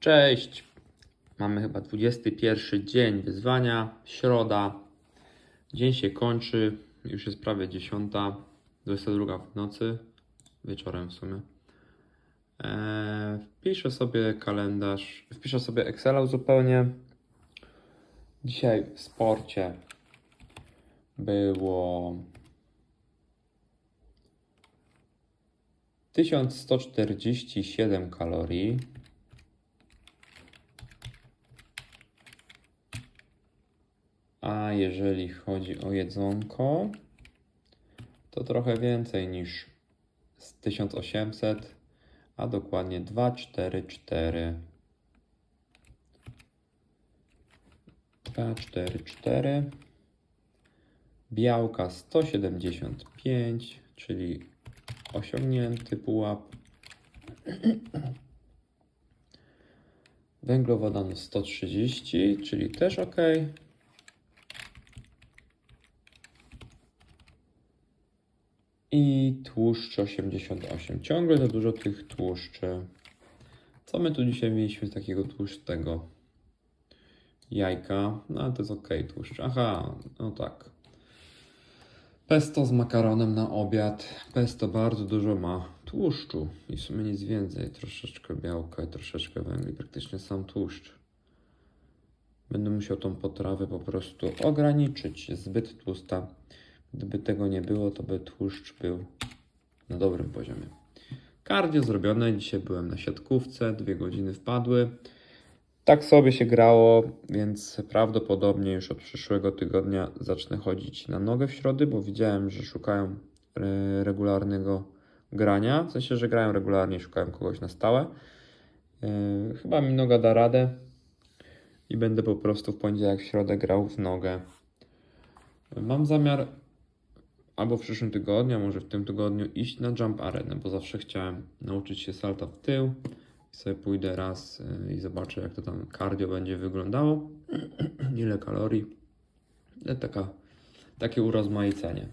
Cześć! Mamy chyba 21 dzień wyzwania, środa. Dzień się kończy, już jest prawie 10, 22 w nocy, wieczorem w sumie. Eee, wpiszę sobie kalendarz, wpiszę sobie Excela zupełnie. Dzisiaj w sporcie było 1147 kalorii. A jeżeli chodzi o jedzonko, to trochę więcej niż z 1800, a dokładnie 244. 244. Białka 175, czyli osiągnięty pułap. Węglowodanu 130, czyli też ok. I tłuszcz 88. Ciągle za dużo tych tłuszczy. Co my tu dzisiaj mieliśmy z takiego tłustego? Jajka. No ale to jest ok tłuszcz. Aha, no tak. Pesto z makaronem na obiad. Pesto bardzo dużo ma tłuszczu i w sumie nic więcej. Troszeczkę białka i troszeczkę węgli. Praktycznie sam tłuszcz. Będę musiał tą potrawę po prostu ograniczyć. Jest zbyt tłusta. Gdyby tego nie było, to by tłuszcz był na dobrym poziomie. Kardio zrobione. Dzisiaj byłem na siatkówce. Dwie godziny wpadły. Tak sobie się grało, więc prawdopodobnie już od przyszłego tygodnia zacznę chodzić na nogę w środy, bo widziałem, że szukają e, regularnego grania. W sensie, że grają regularnie, szukają kogoś na stałe. E, Chyba mi noga da radę i będę po prostu w poniedziałek, w środę grał w nogę. Mam zamiar albo w przyszłym tygodniu, a może w tym tygodniu iść na Jump Arenę, bo zawsze chciałem nauczyć się salta w tył i sobie pójdę raz y, i zobaczę, jak to tam cardio będzie wyglądało, ile kalorii, ale taka, takie urozmaicenie.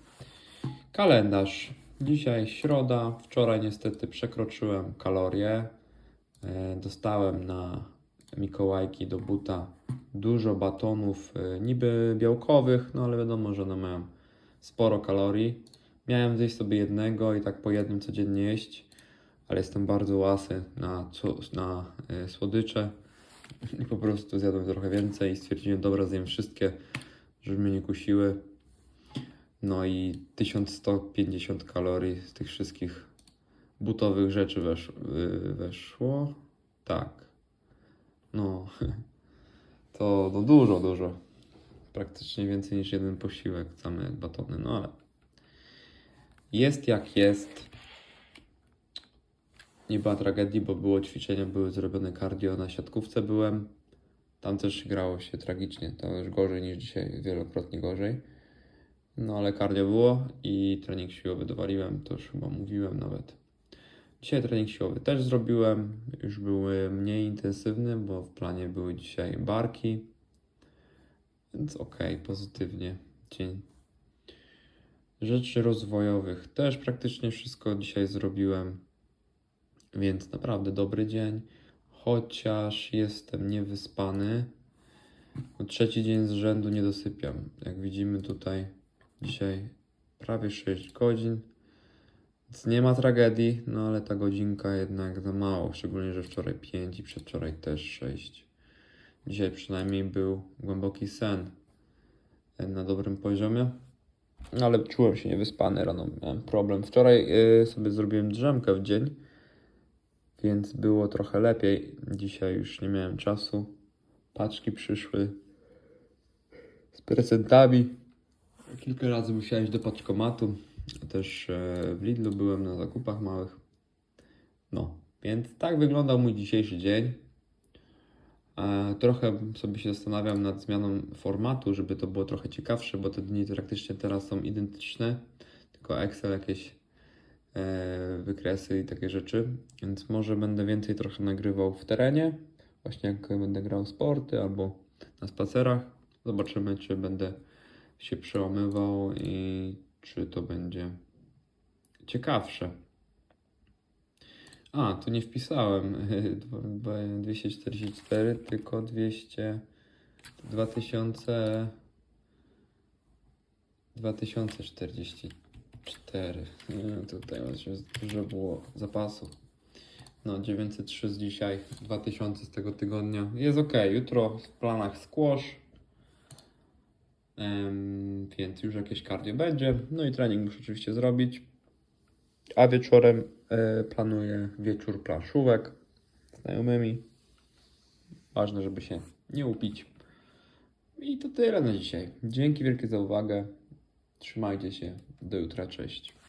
Kalendarz. Dzisiaj środa, wczoraj niestety przekroczyłem kalorie. E, Dostałem na Mikołajki do buta dużo batonów e, niby białkowych, no ale wiadomo, że one mają sporo kalorii. Miałem zjeść sobie jednego i tak po jednym codziennie jeść, ale jestem bardzo łasy na, na e, słodycze i po prostu zjadłem trochę więcej i stwierdziłem, dobra, zjem wszystkie, żeby mnie nie kusiły. No i 1150 kalorii z tych wszystkich butowych rzeczy wesz, y, weszło. Tak. No, to no dużo, dużo. Praktycznie więcej niż jeden posiłek, same batony, no ale jest jak jest. Nie była tragedii, bo było ćwiczenia, były zrobione cardio, na siatkówce byłem. Tam też grało się tragicznie, to już gorzej niż dzisiaj, wielokrotnie gorzej. No ale cardio było i trening siłowy dowaliłem, to już chyba mówiłem nawet. Dzisiaj trening siłowy też zrobiłem, już były mniej intensywny, bo w planie były dzisiaj barki. Więc okej, pozytywnie. Dzień. Rzeczy rozwojowych też praktycznie wszystko dzisiaj zrobiłem. Więc naprawdę dobry dzień. Chociaż jestem niewyspany. Trzeci dzień z rzędu nie dosypiam. Jak widzimy tutaj dzisiaj prawie 6 godzin. Więc nie ma tragedii, no ale ta godzinka jednak za mało. Szczególnie, że wczoraj 5 i przedwczoraj też 6. Dzisiaj przynajmniej był głęboki sen e, na dobrym poziomie. Ale czułem się niewyspany rano, miałem problem. Wczoraj y, sobie zrobiłem drzemkę w dzień, więc było trochę lepiej. Dzisiaj już nie miałem czasu. Paczki przyszły z prezentami. Kilka razy musiałem iść do paczkomatu. Też e, w Lidlu byłem na zakupach małych. No, więc tak wyglądał mój dzisiejszy dzień. Trochę sobie się zastanawiam nad zmianą formatu, żeby to było trochę ciekawsze, bo te dni praktycznie teraz są identyczne, tylko Excel jakieś e, wykresy i takie rzeczy, więc może będę więcej trochę nagrywał w terenie, właśnie jak będę grał sporty albo na spacerach. Zobaczymy, czy będę się przełamywał i czy to będzie ciekawsze. A, tu nie wpisałem. Dwa- dwa- 244, tylko 200. 2000. 2044. Nie, tutaj jest dużo było zapasu. No, 903 z dzisiaj, 2000 z tego tygodnia. Jest ok, jutro w planach squash. Em, więc już jakieś cardio będzie. No i trening muszę oczywiście zrobić. A wieczorem e, planuję wieczór planszówek z znajomymi. Ważne, żeby się nie upić. I to tyle na dzisiaj. Dzięki wielkie za uwagę. Trzymajcie się. Do jutra. Cześć.